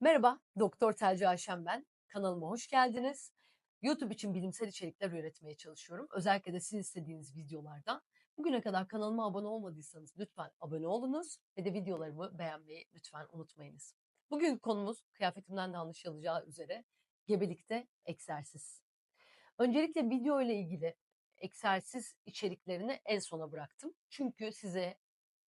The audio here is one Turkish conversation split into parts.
Merhaba, Doktor Telci Ayşem ben. Kanalıma hoş geldiniz. YouTube için bilimsel içerikler üretmeye çalışıyorum. Özellikle de sizin istediğiniz videolardan. Bugüne kadar kanalıma abone olmadıysanız lütfen abone olunuz ve de videolarımı beğenmeyi lütfen unutmayınız. Bugün konumuz kıyafetimden de anlaşılacağı üzere gebelikte egzersiz. Öncelikle video ile ilgili egzersiz içeriklerini en sona bıraktım. Çünkü size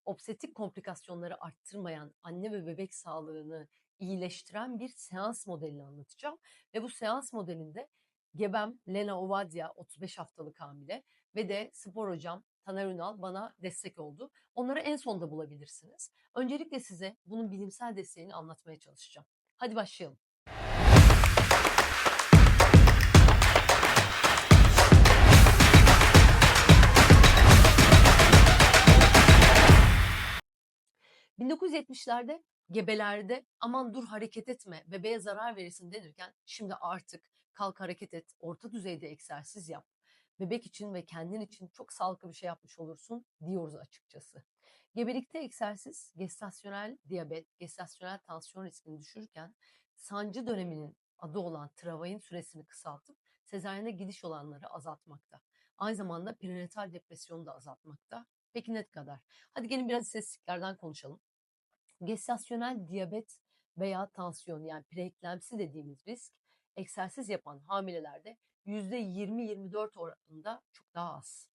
obstetrik komplikasyonları arttırmayan, anne ve bebek sağlığını iyileştiren bir seans modelini anlatacağım. Ve bu seans modelinde gebem Lena Ovadia 35 haftalık hamile ve de spor hocam Taner Ünal bana destek oldu. Onları en sonda bulabilirsiniz. Öncelikle size bunun bilimsel desteğini anlatmaya çalışacağım. Hadi başlayalım. ...1970'lerde gebelerde aman dur hareket etme bebeğe zarar verirsin denirken şimdi artık kalk hareket et orta düzeyde egzersiz yap bebek için ve kendin için çok sağlıklı bir şey yapmış olursun diyoruz açıkçası. Gebelikte egzersiz gestasyonel diyabet, gestasyonel tansiyon riskini düşürürken sancı döneminin adı olan travayın süresini kısaltıp sezaryene gidiş olanları azaltmakta. Aynı zamanda perinatal depresyonu da azaltmakta. Peki ne kadar? Hadi gelin biraz istatistiklerden konuşalım. Gestasyonel diyabet veya tansiyon yani preeklemsi dediğimiz risk egzersiz yapan hamilelerde %20-24 oranında çok daha az.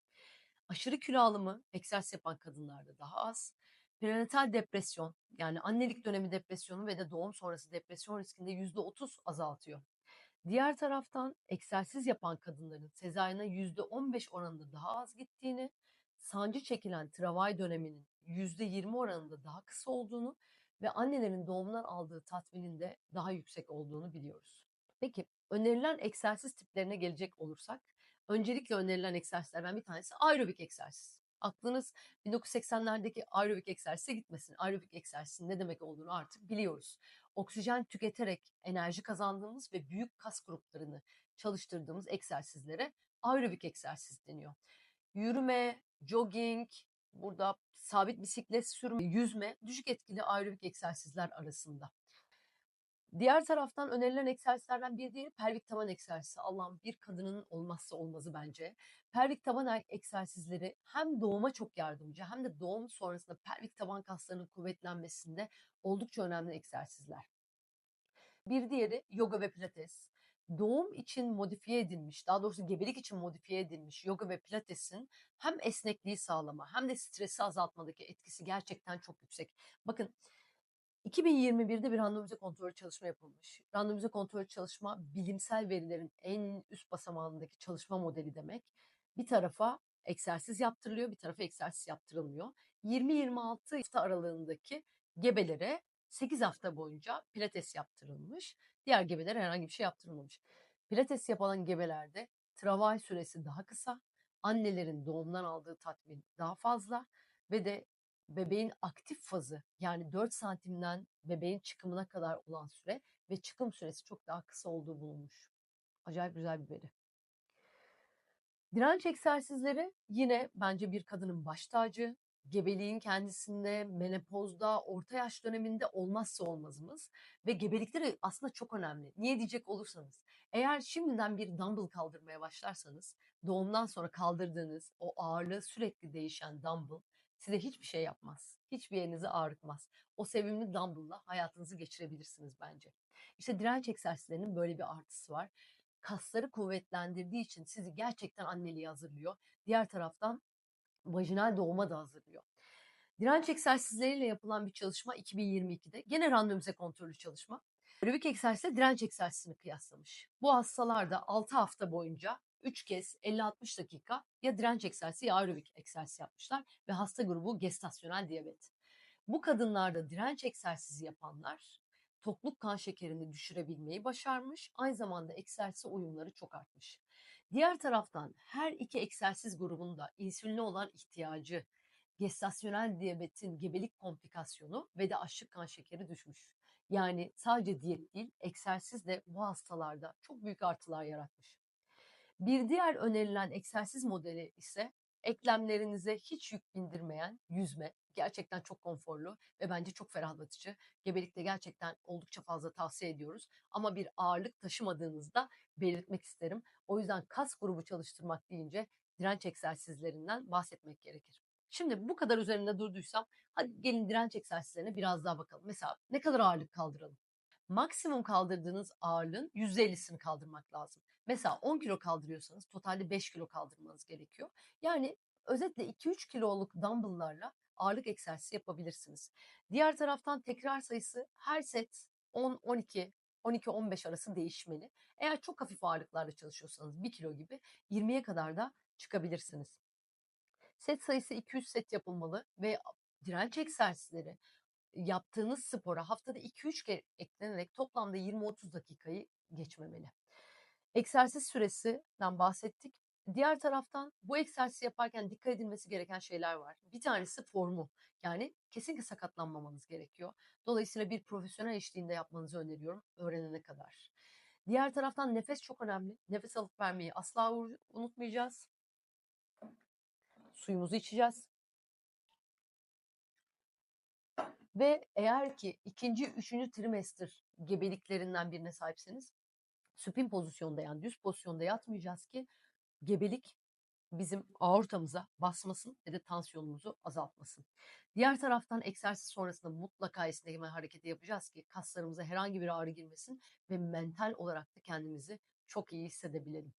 Aşırı kilo alımı egzersiz yapan kadınlarda daha az. Prenatal depresyon yani annelik dönemi depresyonu ve de doğum sonrası depresyon riskinde %30 azaltıyor. Diğer taraftan egzersiz yapan kadınların sezaryene %15 oranında daha az gittiğini, sancı çekilen travay döneminin %20 oranında daha kısa olduğunu ve annelerin doğumdan aldığı tatminin de daha yüksek olduğunu biliyoruz. Peki önerilen egzersiz tiplerine gelecek olursak öncelikle önerilen egzersizlerden bir tanesi aerobik egzersiz. Aklınız 1980'lerdeki aerobik egzersize gitmesin. Aerobik egzersizin ne demek olduğunu artık biliyoruz. Oksijen tüketerek enerji kazandığımız ve büyük kas gruplarını çalıştırdığımız egzersizlere aerobik egzersiz deniyor. Yürüme, jogging, burada sabit bisiklet sürme, yüzme düşük etkili aerobik egzersizler arasında. Diğer taraftan önerilen egzersizlerden bir diğeri pelvik taban egzersizi. Allah'ım bir kadının olmazsa olmazı bence. Pelvik taban egzersizleri hem doğuma çok yardımcı hem de doğum sonrasında pelvik taban kaslarının kuvvetlenmesinde oldukça önemli egzersizler. Bir diğeri yoga ve pilates. Doğum için modifiye edilmiş, daha doğrusu gebelik için modifiye edilmiş yoga ve pilatesin hem esnekliği sağlama hem de stresi azaltmadaki etkisi gerçekten çok yüksek. Bakın 2021'de bir randomize kontrol çalışma yapılmış. Randomize kontrol çalışma bilimsel verilerin en üst basamağındaki çalışma modeli demek. Bir tarafa egzersiz yaptırılıyor, bir tarafa egzersiz yaptırılmıyor. 20-26 hafta aralığındaki gebelere 8 hafta boyunca pilates yaptırılmış. Diğer gebelere herhangi bir şey yaptırılmamış. Pilates yapılan gebelerde travay süresi daha kısa, annelerin doğumdan aldığı tatmin daha fazla ve de bebeğin aktif fazı yani 4 santimden bebeğin çıkımına kadar olan süre ve çıkım süresi çok daha kısa olduğu bulunmuş. Acayip güzel bir veri. Direnç egzersizleri yine bence bir kadının baş tacı. Gebeliğin kendisinde, menopozda, orta yaş döneminde olmazsa olmazımız ve gebelikleri aslında çok önemli. Niye diyecek olursanız, eğer şimdiden bir dumbbell kaldırmaya başlarsanız, doğumdan sonra kaldırdığınız o ağırlığı sürekli değişen dumbbell size hiçbir şey yapmaz. Hiçbir yerinizi ağrıtmaz. O sevimli dumbbell'la hayatınızı geçirebilirsiniz bence. İşte direnç egzersizlerinin böyle bir artısı var. Kasları kuvvetlendirdiği için sizi gerçekten anneliğe hazırlıyor. Diğer taraftan vajinal doğuma da hazırlıyor. Direnç egzersizleriyle yapılan bir çalışma 2022'de gene randomize kontrollü çalışma. Aerobik egzersizle direnç egzersizini kıyaslamış. Bu hastalarda 6 hafta boyunca 3 kez 50-60 dakika ya direnç egzersizi ya aerobik egzersiz yapmışlar ve hasta grubu gestasyonel diyabet. Bu kadınlarda direnç egzersizi yapanlar tokluk kan şekerini düşürebilmeyi başarmış. Aynı zamanda egzersiz uyumları çok artmış. Diğer taraftan her iki egzersiz grubunda insüline olan ihtiyacı, gestasyonel diyabetin gebelik komplikasyonu ve de aşık kan şekeri düşmüş. Yani sadece diyet değil, egzersiz de bu hastalarda çok büyük artılar yaratmış. Bir diğer önerilen egzersiz modeli ise eklemlerinize hiç yük bindirmeyen yüzme. Gerçekten çok konforlu ve bence çok ferahlatıcı. Gebelikte gerçekten oldukça fazla tavsiye ediyoruz. Ama bir ağırlık taşımadığınızda belirtmek isterim. O yüzden kas grubu çalıştırmak deyince direnç egzersizlerinden bahsetmek gerekir. Şimdi bu kadar üzerinde durduysam hadi gelin direnç egzersizlerine biraz daha bakalım. Mesela ne kadar ağırlık kaldıralım? Maksimum kaldırdığınız ağırlığın %50'sini kaldırmak lazım. Mesela 10 kilo kaldırıyorsanız totalde 5 kilo kaldırmanız gerekiyor. Yani özetle 2-3 kiloluk dumbbell'larla ağırlık egzersizi yapabilirsiniz. Diğer taraftan tekrar sayısı her set 10-12, 12-15 arası değişmeli. Eğer çok hafif ağırlıklarla çalışıyorsanız 1 kilo gibi 20'ye kadar da çıkabilirsiniz. Set sayısı 200 set yapılmalı ve direnç egzersizleri yaptığınız spora haftada 2-3 kere eklenerek toplamda 20-30 dakikayı geçmemeli. Egzersiz süresinden bahsettik. Diğer taraftan bu egzersizi yaparken dikkat edilmesi gereken şeyler var. Bir tanesi formu. Yani kesinlikle sakatlanmamanız gerekiyor. Dolayısıyla bir profesyonel eşliğinde yapmanızı öneriyorum öğrenene kadar. Diğer taraftan nefes çok önemli. Nefes alıp vermeyi asla unutmayacağız. Suyumuzu içeceğiz. Ve eğer ki ikinci, üçüncü trimester gebeliklerinden birine sahipseniz supin pozisyonda yani düz pozisyonda yatmayacağız ki gebelik bizim aortamıza basmasın ve de tansiyonumuzu azaltmasın. Diğer taraftan egzersiz sonrasında mutlaka esneme hareketi yapacağız ki kaslarımıza herhangi bir ağrı girmesin ve mental olarak da kendimizi çok iyi hissedebilelim.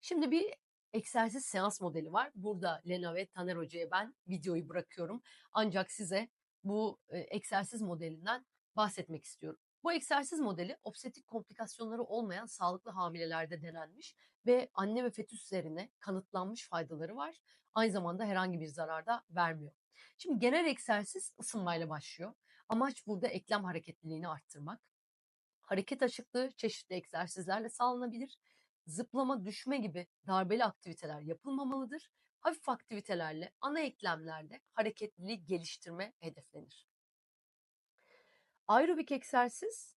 Şimdi bir egzersiz seans modeli var. Burada Lena ve Taner Hoca'ya ben videoyu bırakıyorum. Ancak size bu egzersiz modelinden bahsetmek istiyorum. Bu egzersiz modeli obstetrik komplikasyonları olmayan sağlıklı hamilelerde denenmiş ve anne ve fetüs üzerine kanıtlanmış faydaları var. Aynı zamanda herhangi bir zarar da vermiyor. Şimdi genel egzersiz ısınmayla başlıyor. Amaç burada eklem hareketliliğini arttırmak. Hareket açıklığı çeşitli egzersizlerle sağlanabilir. Zıplama, düşme gibi darbeli aktiviteler yapılmamalıdır. Hafif aktivitelerle, ana eklemlerle hareketliliği geliştirme hedeflenir. Aerobik egzersiz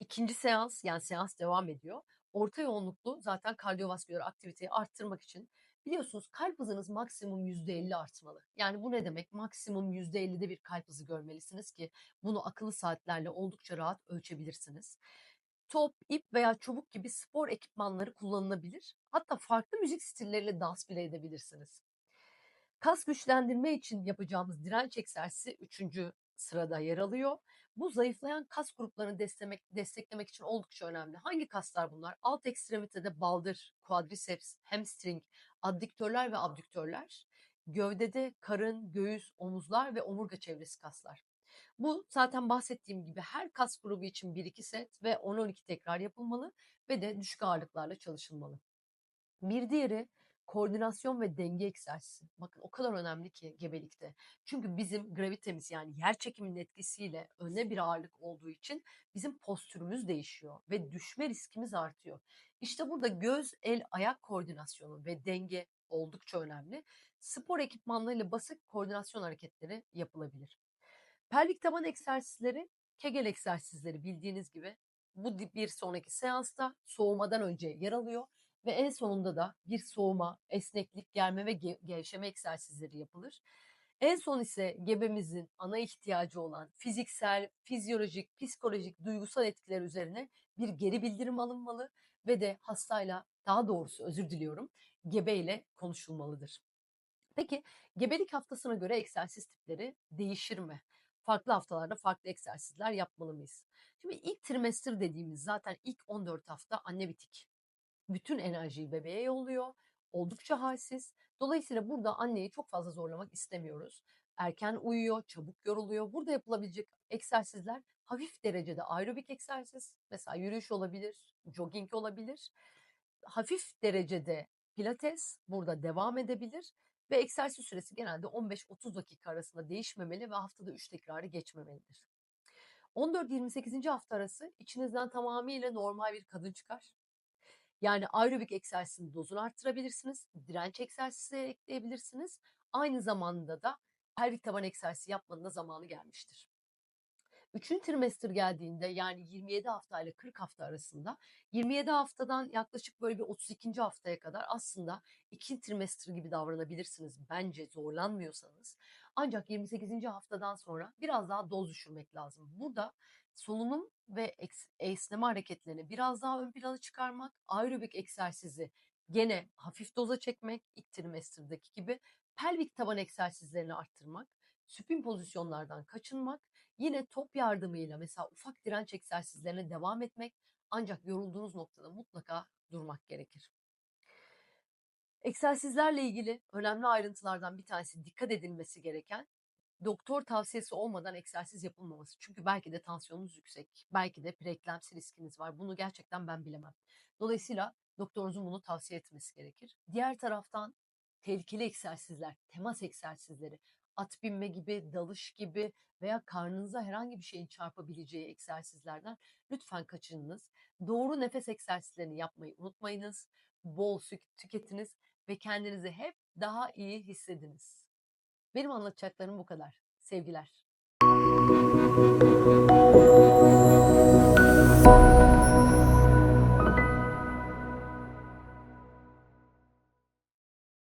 ikinci seans yani seans devam ediyor. Orta yoğunluklu zaten kardiyovasküler aktiviteyi arttırmak için biliyorsunuz kalp hızınız maksimum %50 artmalı. Yani bu ne demek? Maksimum %50'de bir kalp hızı görmelisiniz ki bunu akıllı saatlerle oldukça rahat ölçebilirsiniz. Top, ip veya çubuk gibi spor ekipmanları kullanılabilir. Hatta farklı müzik stilleriyle dans bile edebilirsiniz. Kas güçlendirme için yapacağımız direnç egzersizi üçüncü sırada yer alıyor. Bu zayıflayan kas gruplarını desteklemek, desteklemek için oldukça önemli. Hangi kaslar bunlar? Alt ekstremitede baldır, quadriceps, hamstring, adduktörler ve abdüktörler. Gövdede karın, göğüs, omuzlar ve omurga çevresi kaslar. Bu zaten bahsettiğim gibi her kas grubu için 1-2 set ve 10-12 tekrar yapılmalı ve de düşük ağırlıklarla çalışılmalı. Bir diğeri koordinasyon ve denge egzersizi. Bakın o kadar önemli ki gebelikte. Çünkü bizim gravitemiz yani yer çekiminin etkisiyle öne bir ağırlık olduğu için bizim postürümüz değişiyor ve düşme riskimiz artıyor. İşte burada göz, el, ayak koordinasyonu ve denge oldukça önemli. Spor ekipmanlarıyla basit koordinasyon hareketleri yapılabilir. Pelvik taban egzersizleri, Kegel egzersizleri bildiğiniz gibi bu bir sonraki seansta soğumadan önce yer alıyor ve en sonunda da bir soğuma, esneklik, germe ve ge- gevşeme egzersizleri yapılır. En son ise gebemizin ana ihtiyacı olan fiziksel, fizyolojik, psikolojik, duygusal etkiler üzerine bir geri bildirim alınmalı ve de hastayla daha doğrusu özür diliyorum gebeyle konuşulmalıdır. Peki gebelik haftasına göre egzersiz tipleri değişir mi? Farklı haftalarda farklı egzersizler yapmalı mıyız? Şimdi ilk trimester dediğimiz zaten ilk 14 hafta anne bitik bütün enerjiyi bebeğe yolluyor. Oldukça halsiz. Dolayısıyla burada anneyi çok fazla zorlamak istemiyoruz. Erken uyuyor, çabuk yoruluyor. Burada yapılabilecek egzersizler hafif derecede aerobik egzersiz. Mesela yürüyüş olabilir, jogging olabilir. Hafif derecede pilates burada devam edebilir. Ve egzersiz süresi genelde 15-30 dakika arasında değişmemeli ve haftada 3 tekrarı geçmemelidir. 14-28. hafta arası içinizden tamamıyla normal bir kadın çıkar. Yani aerobik egzersizin dozunu arttırabilirsiniz. Direnç egzersizi ekleyebilirsiniz. Aynı zamanda da pelvik taban egzersizi yapmanın da zamanı gelmiştir. Üçüncü trimester geldiğinde yani 27 hafta ile 40 hafta arasında 27 haftadan yaklaşık böyle bir 32. haftaya kadar aslında ikinci trimester gibi davranabilirsiniz bence zorlanmıyorsanız. Ancak 28. haftadan sonra biraz daha doz düşürmek lazım. Burada solunum ve esneme hareketlerini biraz daha ön plana çıkarmak, aerobik egzersizi gene hafif doza çekmek, ilk trimester'daki gibi pelvik taban egzersizlerini arttırmak, süpin pozisyonlardan kaçınmak, yine top yardımıyla mesela ufak direnç egzersizlerine devam etmek ancak yorulduğunuz noktada mutlaka durmak gerekir. Egzersizlerle ilgili önemli ayrıntılardan bir tanesi dikkat edilmesi gereken doktor tavsiyesi olmadan egzersiz yapılmaması. Çünkü belki de tansiyonunuz yüksek, belki de preeklemsi riskiniz var. Bunu gerçekten ben bilemem. Dolayısıyla doktorunuzun bunu tavsiye etmesi gerekir. Diğer taraftan tehlikeli egzersizler, temas egzersizleri, at binme gibi, dalış gibi veya karnınıza herhangi bir şeyin çarpabileceği egzersizlerden lütfen kaçınınız. Doğru nefes egzersizlerini yapmayı unutmayınız. Bol su tüketiniz ve kendinizi hep daha iyi hissediniz. Benim anlatacaklarım bu kadar. Sevgiler.